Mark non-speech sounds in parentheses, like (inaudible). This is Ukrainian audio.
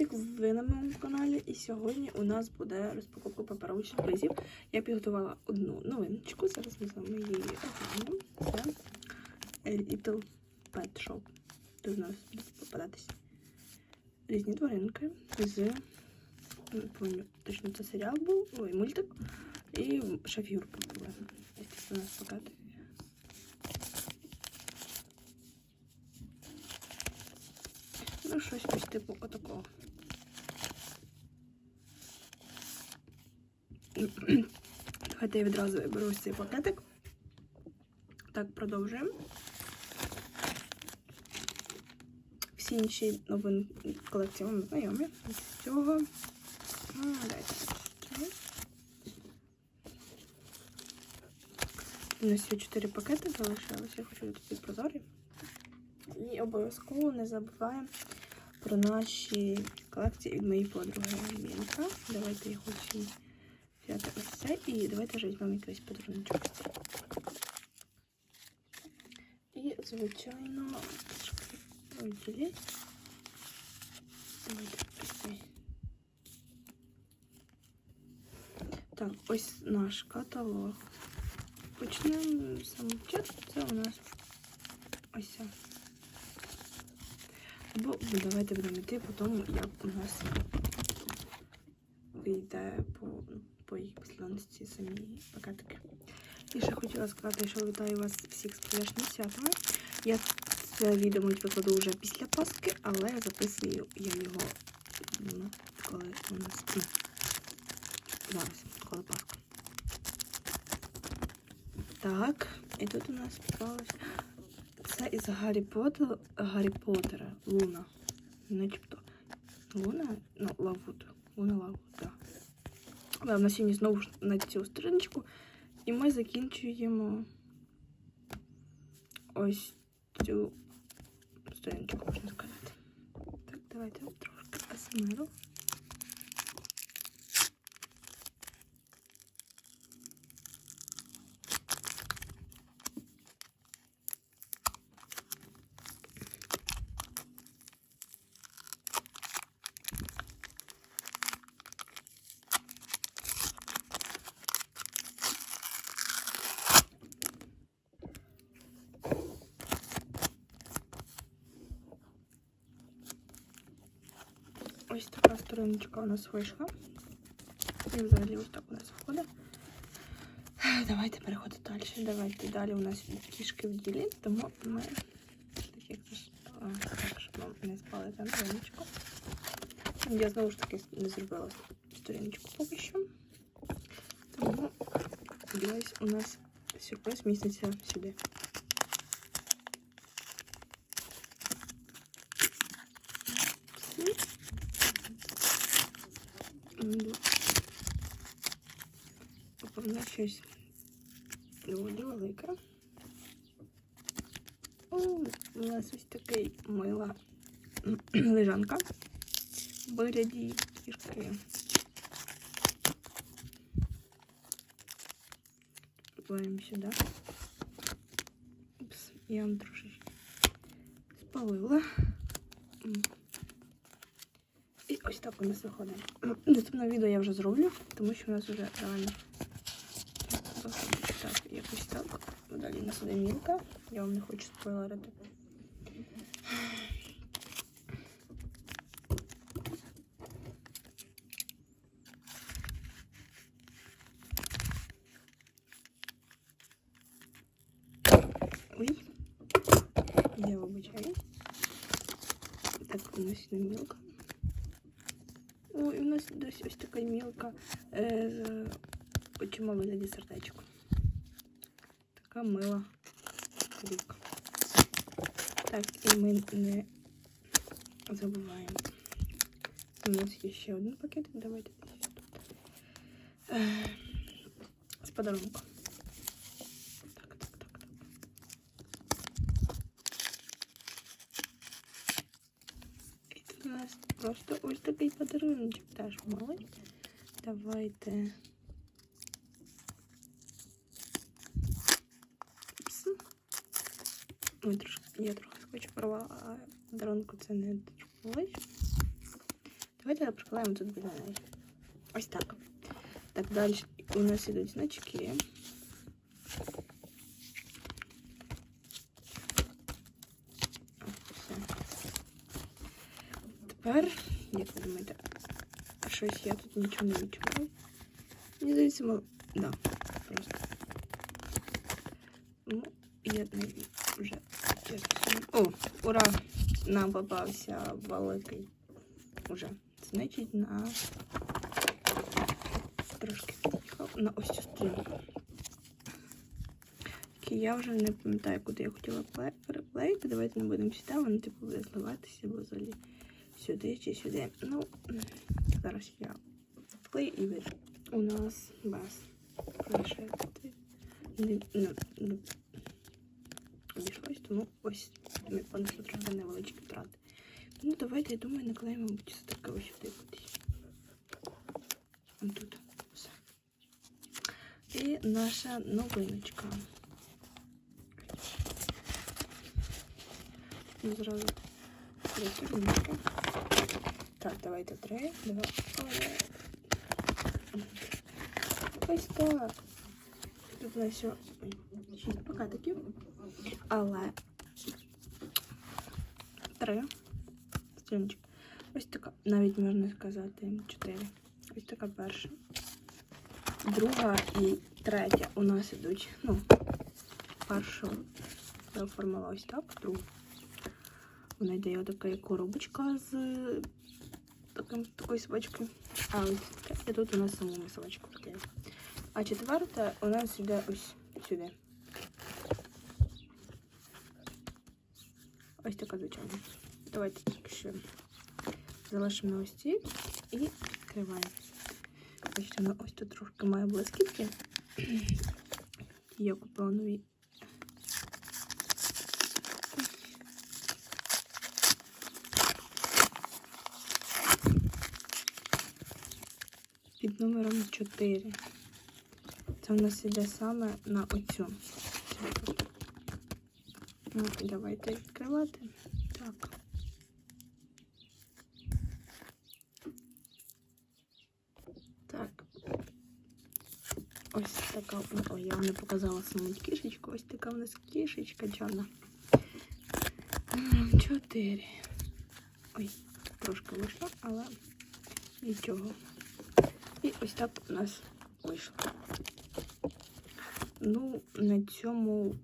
Привітик, ви на моєму каналі. І сьогодні у нас буде розпаковка паперових сюрпризів. Я підготувала одну новиночку. Зараз ми з вами її оглянемо. Це Little Pet Shop. Тут у нас будуть попадатись різні тваринки з не пам'ятаю, точно це серіал був, ой, мультик. І шафюрка була. Ось тут у нас пакети. Ну, щось ось типу отакого. (clears throat) Давайте я відразу виберу цей пакетик. Так, продовжуємо. Всі інші новини колекції вам знайомі. З цього. У нас ще 4 пакети залишилось. Я хочу тут прозорі. І обов'язково не забуваємо про наші колекції від моєї подруги Мінка. Давайте я хочу взяти ось це і давайте вже візьмемо якийсь подарунок. І, звичайно, розділі. Давайте ось цей. Так, ось наш каталог. Почнемо з самого початку. Це у нас ось це. Або ну, давайте будемо йти по тому, як у нас вийде по, по їх послідовності самі пакетики. І ще хотіла сказати, що вітаю вас всіх з прийдешніми святами. Я це відео викладу вже після Пасхи, але записую я його ну, коли у нас ну, зараз, коли Пасха. Так, і тут у нас попалось. Це із Гаррі Поттера, Гаррі Поттера Луна. Начебто. Луна? Ну, Лавут. Луна Лавут, так. На сьогодні знову ж на цю сторіночку. І ми закінчуємо ось цю сторіночку, можна сказати. Так, давайте трошки асмеру. Ось така сторіночка у нас вийшла. І взагалі ось так у нас виходить. Давайте переходити далі. Давайте далі у нас кішки в ділі, тому ми так як це ж а, так, щоб вам не спали там сторіночку. Я знову ж таки не зробила сторіночку поки що. Тому десь у нас сюрприз міститься сюди. Вона щось доволі велике. О, у нас ось такий мила (clears throat) лежанка в вигляді кішки. Плаємо сюди. Упс, я вам трошечки спалила. І ось так (clears throat) у нас виходить. Наступне відео я вже зроблю, тому що у нас вже реально так, якось так. Далі у нас іде мілка. Я вам не хочу спойлерити. Ой, я вибачаю. Так, у нас іде мілка. Ой, у нас десь ось така мілка е, з очима вигляді сердечко. Така мила рік. Так, і ми не забуваємо. У нас є ще один пакетик. Давайте десь тут. Е, з подарунком. Нас просто ось такий подарунок теж малий. Давайте. Ой, трошки, я трохи хочу порвала, а подарунку це не дозволить. Давайте приклеїмо тут біля неї. Ось так. Так, далі у нас ідуть значки. Все. Тепер, як ви думаєте, щось я тут нічого не відчуваю. Мені здається, ми... Да, просто. Ну, я не вже чесно. О, ура! Нам попався великий уже. Значить, на трошки під'їхав на ось цю. Тільки я вже не пам'ятаю, куди я хотіла пле- Давайте не будемо сюди, воно типу буде зливатися, взагалі сюди чи сюди. Ну, зараз я вклею і вийду. У нас без прошити не, не, не обійшлось, тому ось ми понесли трохи невеличкі втрати. Ну, давайте, я думаю, наклеїмо, таке ось сюди кудись. Тут. Все. І наша новиночка. Ну, зразу сторіночки. Так, давайте три. Два. Ось так. Тут у нас шість пакетиків. Але три сторіночки. Ось така, навіть можна сказати, чотири. Ось така перша. Друга і третя у нас ідуть. Ну, першу оформила ось так, другу. Вона йде така коробочка з таким, такою собачкою. А ось третя тут у нас самому собачку вкинули. А четверта у нас йде ось сюди. Ось така звичайна. Давайте тільки ще залишимо на ось ці і відкриваємо. Бачите, вона ось тут трошки має блискітки. Я купила нові. номером 4. Це в нас іде саме на оцю. Ну, давайте відкривати. Так. Так. Ось така. Ой, я вам не показала саму кішечку. Ось така у нас кішечка чорна. Номером 4. Ой, трошки вийшло, але нічого. І ось так у нас вийшло. Ну, на цьому